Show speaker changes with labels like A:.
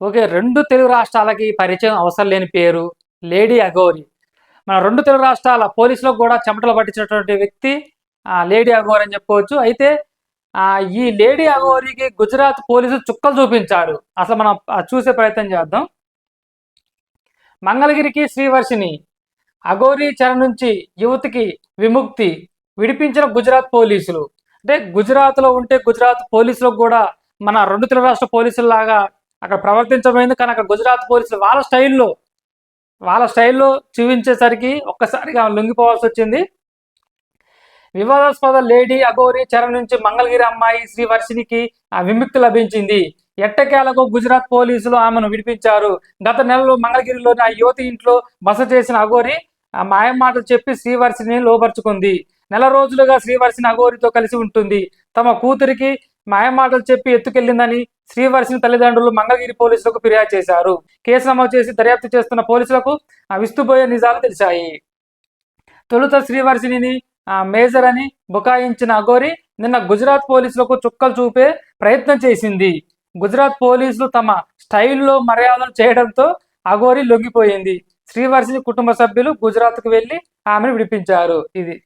A: Okay రెండు తెలుగు రాష్ట్రాలకి పరిచయం అవసరం లేని పేరు లేడీ అఘోరి. మన రెండు తెలుగు రాష్ట్రాల పోలీసులకు కూడా చెమటలు పట్టించినటువంటి వ్యక్తి లేడీ అఘోరి అని చెప్పుకోవచ్చు. అయితే ఈ లేడీ అఘోరికి గుజరాత్ పోలీసులు చుక్కలు చూపించారు అసలు మనం చూసే ప్రయత్నం చేద్దాం. మంగళగిరికి శ్రీవర్షిని అఘోరి చెర నుంచి యువతికి విముక్తి విడిపించిన గుజరాత్ పోలీసులు. అంటే గుజరాత్లో ఉంటే గుజరాత్ పోలీసులకు కూడా మన రెండు తెలుగు రాష్ట్ర పోలీసుల లాగా అక్కడ ప్రవర్తించబోయింది. కానీ అక్కడ గుజరాత్ పోలీసులు వాళ్ళ స్టైల్లో వాళ్ళ స్టైల్లో చూపించేసరికి ఒక్కసారిగా ఆమె లొంగిపోవాల్సి వచ్చింది. వివాదాస్పద లేడీ అఘోరి చరణ్ నుంచి మంగళగిరి అమ్మాయి శ్రీవర్షినికి ఆ విముక్తి లభించింది. ఎట్టకేలకు గుజరాత్ పోలీసులు ఆమెను విడిపించారు. గత నెలలో మంగళగిరిలోని ఆ యువతి ఇంట్లో బస చేసిన అఘోరి ఆ మాయం మాటలు చెప్పి శ్రీవర్షిని లోపరుచుకుంది నెల రోజులుగా శ్రీవర్షిని అఘోరితో కలిసి ఉంటుంది. తమ కూతురికి మాయమాటలు చెప్పి ఎత్తుకెళ్ళిందని శ్రీవర్షిని తల్లిదండ్రులు మంగళగిరి పోలీసులకు ఫిర్యాదు చేశారు. కేసు నమోదు చేసి దర్యాప్తు చేస్తున్న పోలీసులకు విస్తుపోయే నిజాలు తెలిసాయి తొలుత శ్రీవర్షిని మేజర్ అని బుకాయించిన అఘోరి నిన్న గుజరాత్ పోలీసులకు చుక్కలు చూపే ప్రయత్నం చేసింది. గుజరాత్ పోలీసులు తమ స్టైల్లో మర్యాదలు చేయడంతో అఘోరి లొంగిపోయింది. శ్రీవర్షిని కుటుంబ సభ్యులు గుజరాత్కు వెళ్ళి ఆమెను విడిపించారు. ఇది